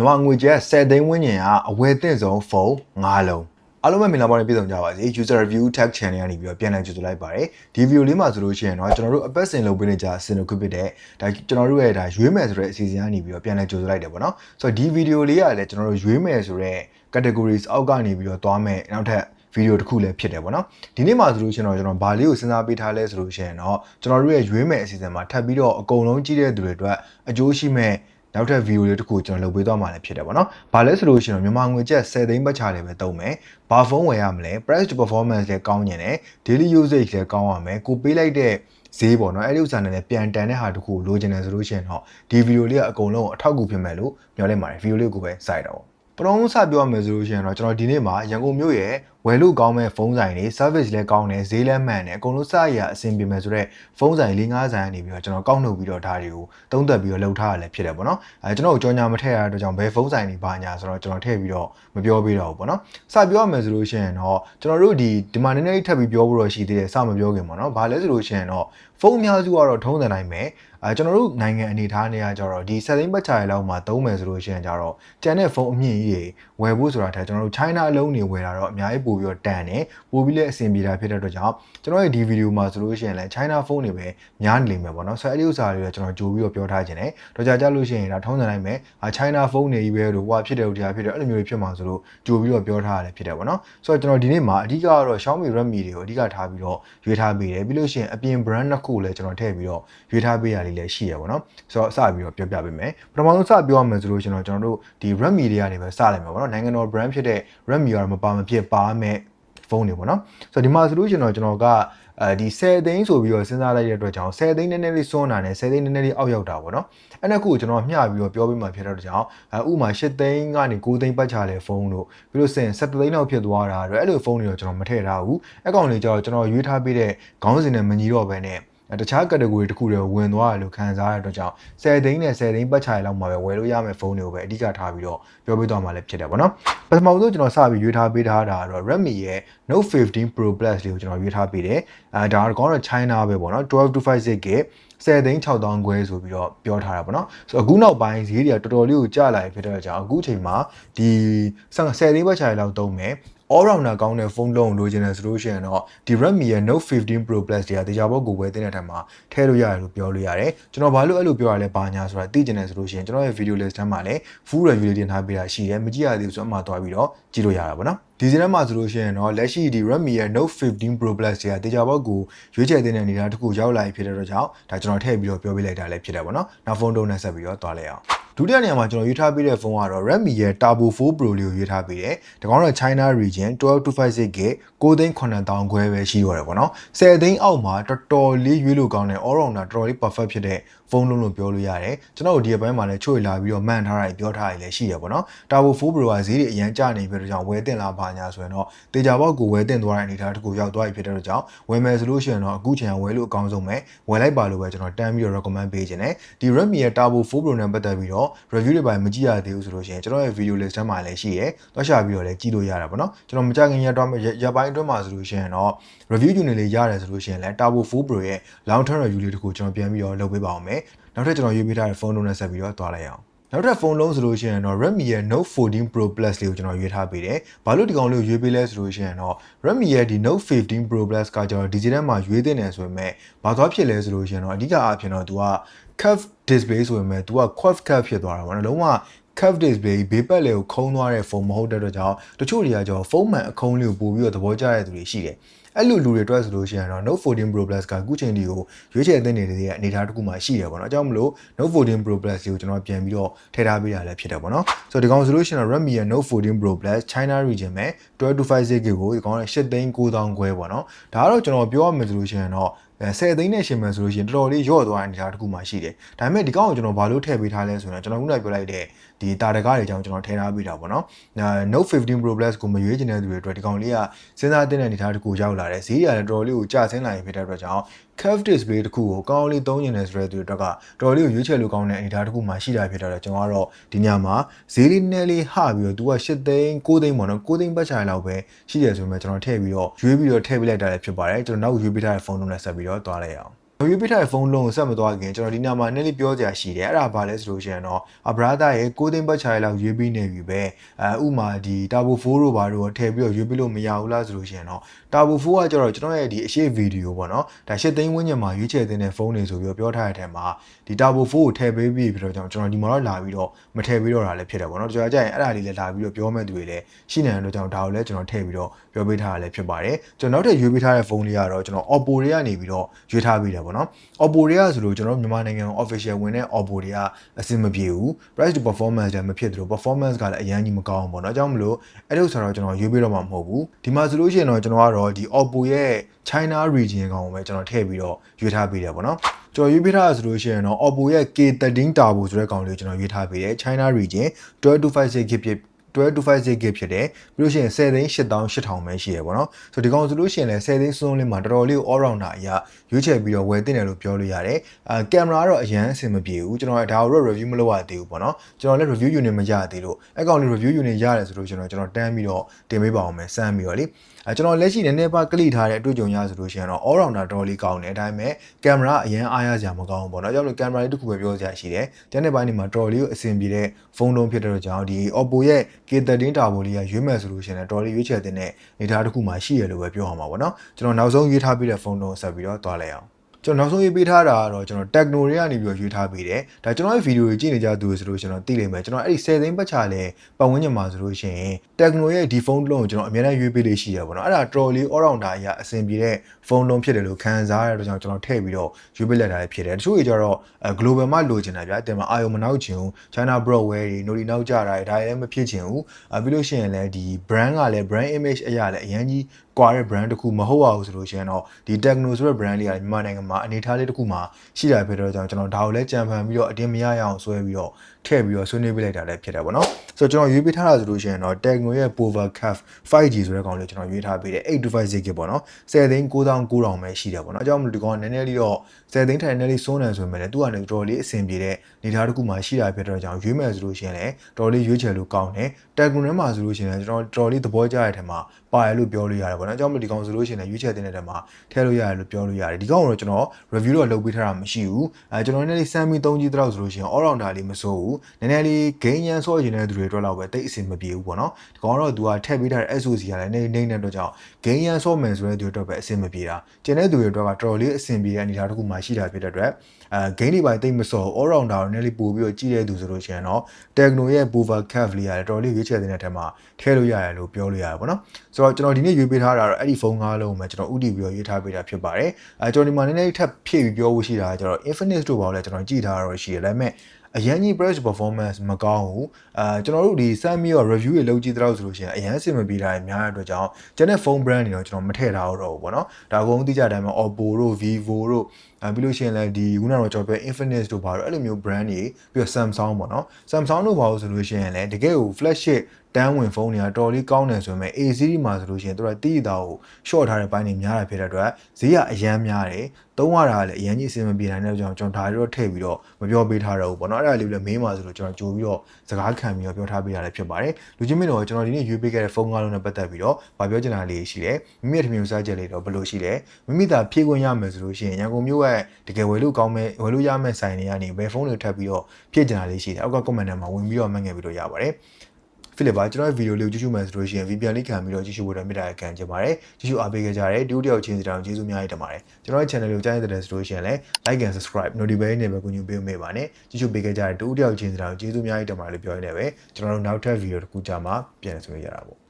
မြန်မာငွေကျပ်10သိန်းဝန်းကျင်ကအဝယ်သင့်ဆုံးဖုန်း၅လုံးအားလုံးပဲမင်္ဂလာပါနဲ့ပြည့်စုံကြပါစေ user review tag channel ကနေပြီးတော့ပြန်လည်ကြိုဆိုလိုက်ပါတယ်ဒီဗီဒီယိုလေးမှာဆိုလို့ရှိရင်တော့ကျွန်တော်တို့အပတ်စဉ်လုပ်ပေးနေကြအစီအစဉ်ခုဖြစ်တဲ့ဒါကျွန်တော်တို့ရဲ့ဒါရွေးမယ်ဆိုတဲ့အစီအစဉ်ကနေပြီးတော့ပြန်လည်ကြိုဆိုလိုက်တယ်ပေါ့နော်ဆိုတော့ဒီဗီဒီယိုလေးကလည်းကျွန်တော်တို့ရွေးမယ်ဆိုတဲ့ categories အောက်ကနေပြီးတော့သွားမယ်နောက်ထပ်ဗီဒီယိုတစ်ခုလည်းဖြစ်တယ်ပေါ့နော်ဒီနေ့မှာဆိုလို့ရှိရင်တော့ကျွန်တော်ဘာလေးကိုစဉ်းစားပေးထားလဲဆိုလို့ရှိရင်တော့ကျွန်တော်တို့ရဲ့ရွေးမယ်အစီအစဉ်မှာထပ်ပြီးတော့အကုန်လုံးကြည့်တဲ့သူတွေအတွက်အကျိုးရှိမဲ့ နောက်ထပ်ဗီဒီယိုလေးတစ်ခုကျွန်တော်လုပ်ပေးသွားမှာလည်းဖြစ်တယ်ပေါ့နော်။ဘာလဲဆိုလို့ရှိရင်တော့မြန်မာငွေကျပ်10သိန်းပတ်ချာလေးပဲသုံးမယ်။ဘာဖုန်းဝယ်ရမလဲ price to performance လည်းကောင်းညင်တယ် daily usage လည်းကောင်းရမယ်။ကိုပေးလိုက်တဲ့ဈေးပေါ့နော်အဲ့ဒီဥစ္စာနဲ့လည်းပြန်တန်တဲ့ဟာတခုလိုချင်တယ်ဆိုလို့ရှိရင်တော့ဒီဗီဒီယိုလေးကအကုန်လုံးအထောက်အကူဖြစ်မယ်လို့ပြောလိုက်ပါတယ်ဗီဒီယိုလေးကိုပဲစိုက်တော့ပထမစပြောရမယ်ဆိုလို့ရှိရင်တော့ကျွန်တော်ဒီနေ့မှာရန်ကုန်မြို့ရဲ့ဝယ်လို့ကောင်းမဲ့ဖုန်းဆိုင်တွေ service လည်းကောင်းတယ်ဈေးလည်းမှန်တယ်အကုန်လုံးစရအဆင်ပြေမယ်ဆိုတော့ဖုန်းဆိုင်၄၅ဆိုင်ကနေပြီးတော့ကျွန်တော်ကောက်နှုတ်ပြီးတော့ဒါတွေကိုသုံးသပ်ပြီးတော့လှုပ်ထားရလည်းဖြစ်တယ်ပေါ့နော်အဲကျွန်တော်ကြောညာမထည့်ရတဲ့အတွက်ကြောင့်ဘယ်ဖုန်းဆိုင်တွေဘာညာဆိုတော့ကျွန်တော်ထည့်ပြီးတော့မပြောပေးတော့ဘူးပေါ့နော်စပြောရမယ်ဆိုလို့ရှိရင်တော့ကျွန်တော်တို့ဒီဒီမှာနည်းနည်းလေးထပ်ပြီးပြောဖို့တော့ရှိသေးတယ်စမပြောခင်ပေါ့နော်ဘာလဲဆိုလို့ရှိရင်တော့ဖုန်းအများစုကတော့ထုံးတယ်နိုင်မယ်အဲကျွန်တော်တို့နိုင်ငံအနေထားနေရကြတော့ဒီ7သိန်းပတ်ချာရလောက်မှာသုံးမယ်ဆိုလို့ရှိရင်ကြတော့ကျန်တဲ့ဖုန်းအမြင့်ကြီးတွေဝယ်ဖို့ဆိုတာထက်ကျွန်တော်တို့ China အလုံးတွေဝယ်တာတော့အများကြီးပို့ပြီးတော့တန်တယ်ပို့ပြီးလဲအဆင်ပြေတာဖြစ်တဲ့အတွက်ကြောင့်ကျွန်တော်ရဲ့ဒီဗီဒီယိုမှာဆိုလို့ရှိရင်လည်း China ဖုန်းတွေပဲများနေလိမ့်မယ်ပေါ့နော်ဆိုတော့အဲ့ဒီဥစ္စာတွေကကျွန်တော်ကြိုပြီးတော့ပြောထားခြင်းတယ်တော့ကြာကြလို့ရှိရင်ဒါထုံးစံတိုင်းပဲအာ China ဖုန်းတွေကြီးပဲလို့ဟိုဖြစ်တယ်လို့တရားဖြစ်တယ်အဲ့လိုမျိုးတွေဖြစ်မှာဆိုလို့ကြိုပြီးတော့ပြောထားရတယ်ဖြစ်တယ်ပေါ့နော်ဆိုတော့ကျွန်တော်ဒီနေ့မှာအဓိကကတော့ Xiaomi Redmi တွေကိုအဓိကထားပြီးတော့ရွေးထားပေးတယ်ပြီးလို့ရှိရင်အပြင် brand နှစ်ခုလည်းကျွန်တော်ထည့်ပြီးတော့ရွေးထားပေးရလေးလည်းရှိရပါတော့ဆိုတော့အစပြီးတော့ပြောပြပေးမယ်ပထမဆုံးစပြောရမယ်ဆိုလို့ကျွန်တော်ကျွန်တော်တို့ဒီ Redmi တွေကနေပဲစလိုက်မယ်ပေါ့နော်နိုင်ငံတော် brand ဖြစ်တဲ့ Redmi ကတော့မပါမဖြစ်ပါမယ်ဖုန်းတွေပေါ့နော်ဆိုတော့ဒီမှာဆိုလို့ကျွန်တော်ကျွန်တော်ကအဲဒီ10သိန်းဆိုပြီးတော့စဉ်းစားလိုက်တဲ့အတွက်ကြောင့်10သိန်းနည်းနည်းလေးစွန်းတာနဲ့10သိန်းနည်းနည်းလေးအောက်ရောက်တာပေါ့နော်အဲ့ဒါခုကျွန်တော်မျှပြီးတော့ပြောပေးမှဖြစ်တဲ့အတွက်ကြောင့်အဲဥမာ10သိန်းကနေ9သိန်းပတ်ချတဲ့ဖုန်းတို့ပြီးလို့စင်7သိန်းလောက်ဖြစ်သွားတာတော့အဲ့လိုဖုန်းတွေတော့ကျွန်တော်မထည့်ထားဘူးအကောင့်လေးကျတော့ကျွန်တော်ရွေးထားပေးတဲ့ခေါင်းစဉ်နဲ့မညီတော့ဘဲနဲ့ တခြား category တစ်ခုတည်းဝင်သွားတယ်လို့ခံစားရတဲ့အတွက်ကြောင့်10သိန်းနဲ့10သိန်းပတ်ချာရလောက်မှာပဲဝယ်လို့ရမယ့်ဖုန်းတွေကိုပဲအဓိကထားပြီးတော့ပြောပြသွားမှာလည်းဖြစ်တယ်ပေါ့နော်ပထမဆုံးကျွန်တော်စပြီးရွေးထားပေးထားတာကတော့ Redmi ရဲ့ Note 15 Pro Plus လေးကိုကျွန်တော်ရွေးထားပေးတယ်အဲဒါကတော့ China ပဲပေါ့နော်12 to 5 gig 10သိန်း6000ခွဲဆိုပြီးတော့ပြောထားတာပေါ့နော်ဆိုတော့အခုနောက်ပိုင်းဈေးတွေကတော်တော်လေးကိုကျလာပြီဖြစ်တဲ့ကြောင့်အခုချိန်မှာဒီ10သိန်းပတ်ချာရလောက်သုံးမယ် all rounder ကောင်းတဲ့ဖုန်းလုံးလိုချင်တယ်ဆိုလို့ရှိရင်တော့ဒီ Redmi ရဲ့ Note 15 Pro Plus တွေကတေချာဘောကိုဝယ်တဲ့ထက်မှာထည့်လို့ရတယ်လို့ပြောလို့ရတယ်ကျွန်တော်ဘာလို့အဲ့လိုပြောရလဲဘာညာဆိုတာသိချင်တယ်ဆိုလို့ရှိရင်ကျွန်တော်ရဲ့ video list ထဲမှာလည်း full review လေးတင်ထားပေးတာရှိတယ်မကြည့်ရသေးဘူးဆိုတော့အမှသွားပြီးတော့ကြည့်လို့ရတာပေါ့နော်ဒီစင်းထဲမှာဆိုလို့ရှိရင်တော့လက်ရှိဒီ Redmi ရဲ့ Note 15 Pro Plus တွေကတေချာဘောကိုရွေးချယ်တဲ့အနေထားတစ်ခုရောက်လာပြီဖြစ်တဲ့အတွက်ကြောင့်ဒါကျွန်တော်ထည့်ပြီးတော့ပြောပြလိုက်တာလည်းဖြစ်တယ်ပေါ့နော်နောက်ဖုန်းတုံးနဲ့ဆက်ပြီးတော့သွားလိုက်အောင် ဒုတိယနေရာမှာကျွန်တော်ရွေးထားပေးတဲ့ဖုန်းကတော့ Redmi ရဲ့ Turbo 4 Pro လေးကိုရွေးထားပေးတယ်။ဒါကောင်တော့ China region 12 gig 9သိန်း9000ခွဲပဲရှိတော့တယ်ပေါ့နော်။10သိန်းအောက်မှာတော်တော်လေးရွေးလို့ကောင်းတဲ့ all rounder တော်တော်လေး perfect ဖြစ်တဲ့ဖုန်းလုံးလို့ပြောလို့ရတယ်။ကျွန်တော်တို့ဒီဘက်မှာလည်းချွေလာပြီးတော့မှန်ထားတာပြောထားရလည်းရှိရပေါ့နော်။ Turbo 4 Pro ကဈေးတွေအရန်ကျနေပြီတော့ကြောင့်ဝယ်တင်လာပါညာဆိုရင်တော့တေချာဘောက်ကိုဝယ်တင်သွားတဲ့အနေအထားတစ်ခုရောက်သွားပြီဖြစ်တဲ့ကြောင့်ဝယ်မယ်ဆိုလို့ရှိရင်တော့အခုချိန်ကဝယ်လို့အကောင်းဆုံးပဲဝယ်လိုက်ပါလို့ပဲကျွန်တော်တန်းပြီးတော့ recommend ပေးခြင်းနဲ့ဒီ Redmi ရဲ့ Turbo 4 Pro နဲ့ပတ်သက်ပြီးတော့ review တွေပိုင်းမကြည့်ရသေးဘူးဆိုလို့ရှိရင်ကျွန်တော်ရဲ့ video list ထဲမှာလည်းရှိရဲ။တော့ရှာပြီးတော့လည်းကြည့်လို့ရတာပေါ့နော်။ကျွန်တော်မကြခင်ရတော့ရပိုင်းအတွင်းမှာဆိုလို့ရှိရင်တော့ review ယူနေလေးရတယ်ဆိုလို့ရှိရင်လည်း Turbo 4 Pro ရဲ့ long term review လေးတခုကျွန်တော်ပြန်ပြီးတော့လုပ်ပေးပါအောင်မယ်။နောက်ထပ်ကျွန်တော်ရွေးပေးထားတဲ့ဖုန်းလုံးနဲ့ဆက်ပြီးတော့တွားလိုက်အောင်။ နောက်ထပ်ဖုန်းလုံးဆိုလို့ရှိရင်တော့ Redmi ရဲ့ Note 14 Pro Plus လေးကိုကျွန်တော်ရွေးထားပေးတယ်။ဘာလို့ဒီကောင်လေးကိုရွေးပေးလဲဆိုလို့ရှိရင်တော့ Redmi ရဲ့ဒီ Note 15 Pro Plus ကကျွန်တော်ဒီဂျစ်ထဲမှာရွေးတင်တယ်ဆိုပေမဲ့ဘာသွားဖြစ်လဲဆိုလို့ရှိရင်တော့အဓိကအားဖြင့်တော့ तू က curve display ဆိုပေမဲ့ तू က quad curve ဖြစ်သွားတာပေါ့နော်။လုံးဝ curve display ဘေးပတ်လေကိုခုံးသွားတဲ့ဖုန်းမဟုတ်တဲ့အတွက်ကြောင့်တချို့တွေကကြောဖုန်းမှန်အခုံးလေးကိုပို့ပြီးတော့သဘောကျတဲ့သူတွေရှိတယ် အဲ့လိုလူတွေအတွက်ဆိုလို့ရှိရင်တော့ Note 14 Pro Plus ကအခုချိန်ဒီကိုရွေးချယ်သင့်နေတဲ့အနေအထားတစ်ခုမှရှိတယ်ပေါ့နော်အကြောင်းမလို့ Note 14 Pro Plus ကိုကျွန်တော်ပြန်ပြီးတော့ထည့်ထားပေးတာလည်းဖြစ်တယ်ပေါ့နော်ဆိုတော့ဒီကောင်ဆိုလို့ရှိရင်တော့ Redmi ရဲ့ Note 14 Pro Plus China region မှာ 1225 GB ကိုဒီကောင်က8သိန်း9000ခွဲပေါ့နော်ဒါကတော့ကျွန်တော်ပြောရမယ်ဆိုလို့ရှိရင်တော့10သိန်းနဲ့ရှင်မယ်ဆိုလို့ရှိရင်တော်တော်လေးရော့သွားတဲ့အနေအထားတစ်ခုမှရှိတယ်ဒါပေမဲ့ဒီကောင်ကိုကျွန်တော်ဘာလို့ထည့်ပေးထားလဲဆိုတော့ကျွန်တော်ခုနကပြောလိုက်တဲ့ ဒီတာတကားတွေအကြောင်းကျွန်တော်ထည့်ထားပေးတာပေါ့နော် Note 15 Pro Plus ကိုမရွေးချင်တဲ့သူတွေအတွက်ဒီကောင်လေးကစဉ်းစားတဲ့အနေအထားတစ်ခုရောက်လာတယ်ဈေးရတယ်တော်တော်လေးကိုကျဆင်းလာရင်ဖြစ်တဲ့အတွက်ကြောင့် curve display တစ်ခုကိုကောင်းလေးသုံးနေတယ်ဆိုတဲ့သူတွေကတော်တော်လေးကိုရွေးချယ်လို့ကောင်းတဲ့အနေအထားတစ်ခုမှရှိတာဖြစ်တော့ကျွန်တော်ကတော့ဒီညမှာဈေးလေးနည်းလေးဟပြီးတော့သူက8သိန်း9သိန်းပေါ့နော်9သိန်းပတ်ချာလောက်ပဲရှိတယ်ဆိုပေမဲ့ကျွန်တော်ထည့်ပြီးတော့ရွေးပြီးတော့ထည့်ပေးလိုက်တာလည်းဖြစ်ပါတယ်ကျွန်တော်နောက်ရွေးပေးထားတဲ့ဖုန်းလုံးနဲ့ဆက်ပြီးတော့သွားလိုက်အောင် ရွေးပေးထားတဲ့ဖုန်းလုံးကိုဆက်မသွားခင်ကျွန်တော်ဒီနာမှာနည်းနည်းပြောကြရရှိတယ်အဲ့ဒါဘာလဲဆိုလို့ရှိရင်တော့အဘရာသာရဲ့ကိုသိန်းပတ်ချာရဲ့လောက်ရွေးပေးနေပြီပဲအဲဥမာဒီတာဘို4တို့ဘာတို့ထည့်ပြီးတော့ရွေးပေးလို့မရဘူးလားဆိုလို့ရှိရင်တော့တာဘို4ကကျတော့ကျွန်တော်ရဲ့ဒီအရှိဗီဒီယိုပေါ့နော်ဒါရှစ်သိန်းဝန်းကျင်မှာရွေးချယ်တဲ့ဖုန်းတွေဆိုပြီးတော့ပြောထားတဲ့အထက်မှာဒီတာဘို4ကိုထည့်ပေးပြီးပြီးတော့ကျွန်တော်ဒီမှာတော့လာပြီးတော့မထည့်ပေးတော့တာလည်းဖြစ်တယ်ပေါ့နော်ကျွန်တော်ကြာရင်အဲ့ဒါလေးလည်းလာပြီးတော့ပြောမဲ့သူတွေလည်းရှိနေတယ်လို့ကျွန်တော်ဒါကိုလည်းကျွန်တော်ထည့်ပြီးတော့ပြောပေးထားတာလည်းဖြစ်ပါတယ်ကျွန်တော်နောက်ထပ်ရွေးပေးထားတဲ့ဖုန်းလေးကတော့ကျွန်တော် Oppo တွေကနေပြီးတော့ရွေးထားပေးတယ်ပေါ့ပေါ့နော် Oppo တွေကဆိုလို့ကျွန်တော်တို့မြန်မာနိုင်ငံ official ဝင်တဲ့ Oppo တွေကအဆင်မပြေဘူး price to performance လည်းမဖြစ်သလို performance ကလည်းအရင်ကြီးမကောင်းဘူးပေါ့နော်အကြောင်းမလို့အဲ့လိုဆိုတော့ကျွန်တော်ရွေးပြီးတော့မှမဟုတ်ဘူးဒီမှာဆိုလို့ရှိရင်တော့ကျွန်တော်ကတော့ဒီ Oppo ရဲ့ China region ကောင်ကိုပဲကျွန်တော်ထည့်ပြီးတော့ရွေးထားပေးတယ်ပေါ့နော်ကျွန်တော်ရွေးပေးထားတာဆိုလို့ရှိရင်တော့ Oppo ရဲ့ K13 Turbo ဆိုတဲ့ကောင်လေးကိုကျွန်တော်ရွေးထားပေးတယ် China region 12256GB 12256K ဖြစ်တယ်ပြီးလို့ရှိရင်10,8000ပဲရှိရပေါ့နော်ဆိုတော့ဒီကောင်ဆိုလို့ရှိရင်လည်း10,000စွန်းလေးမှာတော်တော်လေးကို all rounder အရာရွေးချယ်ပြီးတော့ဝယ်တင်တယ်လို့ပြောလို့ရတယ်အာကင်မရာတော့အရင်အဆင်မပြေဘူးကျွန်တော်ဒါတော့ review မလုပ်ရသေးဘူးပေါ့နော်ကျွန်တော်လည်း review unit မရသေးလို့အကောင်လေး review unit ရတယ်ဆိုလို့ကျွန်တော်ကျွန်တော်တန်းပြီးတော့တင်ပေးပါအောင်မယ်စမ်းပြီးတော့လေအဲကျွန်တော်လက်ရှိနည်းနည်းပါကလိထားတဲ့အတွေ့အကြုံရဆိုလို့ရှိရင်တော့ all rounder တော်လေးကောင်းတယ်ဒါပေမဲ့ကင်မရာအရင်အားရစရာမကောင်းဘူးပေါ့နော်ကျွန်တော်ကင်မရာလေးတစ်ခုပဲပြောစရာရှိတယ်တန်းတဲ့ပိုင်းဒီမှာတော်လေးကိုအဆင်ပြေတဲ့ဖုန်းလုံးဖြစ်တဲ့တော့ကျွန်တော်ဒီ Oppo ရဲ့ K13 Turbo လေးကရွေးမယ်ဆိုလို့ရှိရင်တော်တော်လေးရွေးချယ်တဲ့အနေအထားတစ်ခုမှရှိရလို့ပဲပြောအောင်ပါပေါ့နော်ကျွန်တော်နောက်ဆုံးရွေးထားပြီးတဲ့ဖုန်းလုံးဆက်ပြီးတော့တွားလိုက်အောင် ကျွန်တော်နောက်ဆုံးရေးပေးထားတာကတော့ကျွန်တော် Techno တွေကနေပြီးတော့ရွေးထားပေးတယ်။ဒါကျွန်တော်ရဲ့ဗီဒီယိုတွေကြည့်နေကြသူတွေဆိုလို့ကျွန်တော်သိလိမ့်မယ်။ကျွန်တော်အဲ့ဒီ10သိန်းပတ်ချလဲပတ်ဝန်းကျင်မှာဆိုလို့ရှိရင် Techno ရဲ့ဒီဖုန်းတစ်လုံးကိုကျွန်တော်အများနဲ့ရွေးပေးလေးရှိရပါတော့။အဲ့ဒါ trolley all rounder အရာအဆင်ပြေတဲ့ဖုန်းလုံးဖြစ်တယ်လို့ခံစားရတဲ့အတွက်ကြောင့်ကျွန်တော်ထည့်ပြီးတော့ရွေးပေးလိုက်တာလည်းဖြစ်တယ်။တချို့တွေကျတော့ global မှာလိုချင်တာဗျာ။တင်မှာအာယုံမနောက်ချင်ဘူး။ China Broadway တွေ Nori နောက်ကြတာတွေဒါလည်းမဖြစ်ချင်ဘူး။ပြီးလို့ရှိရင်လည်းဒီ brand ကလည်း brand image အရာလည်းအရင်ကြီး ကွာတဲ့ brand တစ်ခုမဟုတ်ပါဘူးဆိုလို့ရှိရင်တော့ဒီ Techno ဆိုတဲ့ brand လေးကမြန်မာနိုင်ငံမှာအနေထားလေးတစ်ခုမှာရှိတာဖြစ်တော့ကြောင့်ကျွန်တော်ဒါကိုလည်းကြံဖန်ပြီးတော့အတင်းမရရအောင်ဆွဲပြီးတော့ထည့်ပြီးတော့ဆွေးနွေးပေးလိုက်တာလည်းဖြစ်တယ်ပေါ့နော်ဆိုတော့ကျွန်တော်ရွေးပေးထားတာဆိုလို့ရှိရင်တော့ Techno ရဲ့ Power Cuff 5G ဆိုတဲ့ကောင်လေးကျွန်တော်ရွေးထားပေးတယ်825 GB ပေါ့နော်10သိန်း9900ပဲရှိတယ်ပေါ့နော်အကြောင်းမလို့ဒီကောင်နည်းနည်းလေးတော့10သိန်းထိုင်နည်းနည်းလေးစိုးနေဆိုပေမဲ့လည်းသူကလည်းတော်တော်လေးအဆင်ပြေတဲ့နေသားတစ်ခုမှာရှိတာဖြစ်တော့ကြောင့်ရွေးမယ်ဆိုလို့ရှိရင်လည်းတော်တော်လေးရွေးချယ်လို့ကောင်းတယ် Techno ထဲမှာဆိုလို့ရှိရင်လည်းကျွန်တော်တော်တော်လေးသဘောကျတဲ့ထဲမှာပါရလို့ပြောလို့ရတယ်ပေါ့နော်အကြောင်းမလို့ဒီကောင်ဆိုလို့ရှိရင်လည်းရွေးချယ်တဲ့ထဲမှာထည့်လို့ရတယ်လို့ပြောလို့ရတယ်ဒီကောင်ကတော့ကျွန်တော် review တော့လုပ်ပေးထားတာမရှိဘူးအဲကျွန်တော်နည်းနည်းလေးစမ်းပြီးသုံးကြည့်တော့ဆိုလို့ရှိရင် all rounder လေးမစိုးဘူးနည်းနည်းလေး gain ရန်ဆော့ကျင်တဲ့သူတွေအတွက်တော့ပဲတိတ်အဆင်မပြေဘူးပေါ့နော်ဒီကောင်ကတော့သူကထည့်ပေးထားတဲ့ SOC ကလည်းနေနေတဲ့အတွက်ကြောင့် gain ရန်ဆော့မယ်ဆိုတဲ့သူတွေအတွက်ပဲအဆင်မပြေတာကျန်တဲ့သူတွေအတွက်ကတော်တော်လေးအဆင်ပြေတဲ့အနေအထားတစ်ခုမှရှိတာဖြစ်တဲ့အတွက်အဲ gain တွေပိုင်းတိတ်မစော် all rounder ကိုနည်းနည်းလေးပို့ပြီးတော့ကြည့်တဲ့သူဆိုလို့ရှိရင်တော့ Techno ရဲ့ Power Cuff လေးရတယ်တော်တော်လေးရွေးချယ်တဲ့ထဲမှာထည့်လို့ရတယ်လို့ပြောလို့ရတယ်ပေါ့နော်ဆိုတော့ကျွန်တော်ဒီနေ့ရွေးပေးထားတာတော့အဲ့ဒီဖုန်း၅လုံးကိုမှကျွန်တော်ဥတီပြီးတော့ရွေးထားပေးတာဖြစ်ပါတယ်အဲကျွန်တော်ဒီမှာနည်းနည်းထပ်ဖြည့်ပြီးပြောဖို့ရှိတာကကျွန်တော် Infinite တို့ပါလဲကျွန်တော်ကြည့်ထားတာတော့ရှိတယ်ဒါပေမဲ့ အရင်ကြီး press performance မကောင်းဘူးအာကျွန်တော်တို့ဒီစမ်းပြီးတော့ review တွေလုပ်ကြည့်တဲ့တော့ဆိုလို့ရှိရင်အရင်အဆင်မပြေတာတွေများတဲ့အတွက်ကြောင့်ကျန်တဲ့ phone brand တွေတော့ကျွန်တော်မထည့်ထားတော့ဘူးပေါ့နော်ဒါအကုန်သိကြတဲ့အတိုင်းပဲ Oppo တို့ Vivo တို့ အဲပြီးလို့ရှိရင်လည်းဒီခုနကတော့ကျွန်တော်ပြော Infinix တို့ပါတော့အဲ့လိုမျိုး brand တွေပြီးတော့ Samsung ပေါ့နော် Samsung တို့ပါလို့ဆိုလို့ရှိရင်လည်းတကယ်ကို flagship တန်းဝင်ဖုန်းတွေကတော်လေးကောင်းတယ်ဆိုပေမဲ့ A series မှာဆိုလို့ရှိရင်တို့ကတီးတာကို short ထားတဲ့ပိုင်းတွေများတာဖြစ်တဲ့အတွက်ဈေးကအရန်များတယ်သုံးရတာလည်းအရန်ကြီးအဆင်မပြေနိုင်တဲ့ကြောင့်ကျွန်တော်ဒါတွေတော့ထည့်ပြီးတော့မပြောပေးထားတော့ဘူးပေါ့နော်အဲ့ဒါလေးလည်းမေးပါဆိုလို့ကျွန်တော်ကြိုပြီးတော့စကားခံပြီးတော့ပြောထားပေးရတာလည်းဖြစ်ပါတယ်လူချင်းမင်းတို့ကျွန်တော်ဒီနေ့ရွေးပေးခဲ့တဲ့ဖုန်းကားလုံးနဲ့ပတ်သက်ပြီးတော့ဗာပြောချင်တာလေးရှိတယ်မိမိရဲ့ထမင်းစားချက်လေးတော့ဘယ်လိုရှိလဲမိမိသာဖြည့်ခွင့်ရမယ်ဆိုလို့ရှိရင်ရန်ကုန်မြို့ရဲ့တကယ်ဝယ်လို့ကောင်းမဲ့ဝယ်လို့ရမယ့်ဆိုင်တွေကနေဘယ်ဖုန်းတွေထပ်ပြီးတော့ဖြည့်ချင်တာလေးရှိတယ်အောက်က comment ထဲမှာဝင်ပြီးတော့မှတ်ငယ်ပြီးတော့ရပါတယ်ဖိလစ်ပါကျွန်တော်ရဲ့ဗီဒီယိုလေးကိုကြည့်ရှုမှဆိုလို့ရှိရင် VPN လေးခံပြီးတော့ကြည့်ရှုဖို့တော့မေတ္တာခံချင်ပါတယ်ကြည့်ရှုအားပေးခဲ့ကြတဲ့ဒုတိယချင်းစီတောင်ကျေးဇူးများကြီးတင်ပါတယ်ကျွန်တော်ရဲ့ channel ကိုကြားရတဲ့ဆိုလို့ရှိရင်လည်း like and subscribe notification နဲ့ပဲကူညီပေးမေးပါနဲ့ကြည့်ရှုပေးခဲ့ကြတဲ့ဒုတိယချင်းစီတောင်ကျေးဇူးများကြီးတင်ပါတယ်လို့ပြောရင်းနဲ့ပဲကျွန်တော်တို့နောက်ထပ်ဗီဒီယိုတစ်ခုကြာမှပြန်လည်ဆွေးနွေးရတာပေါ့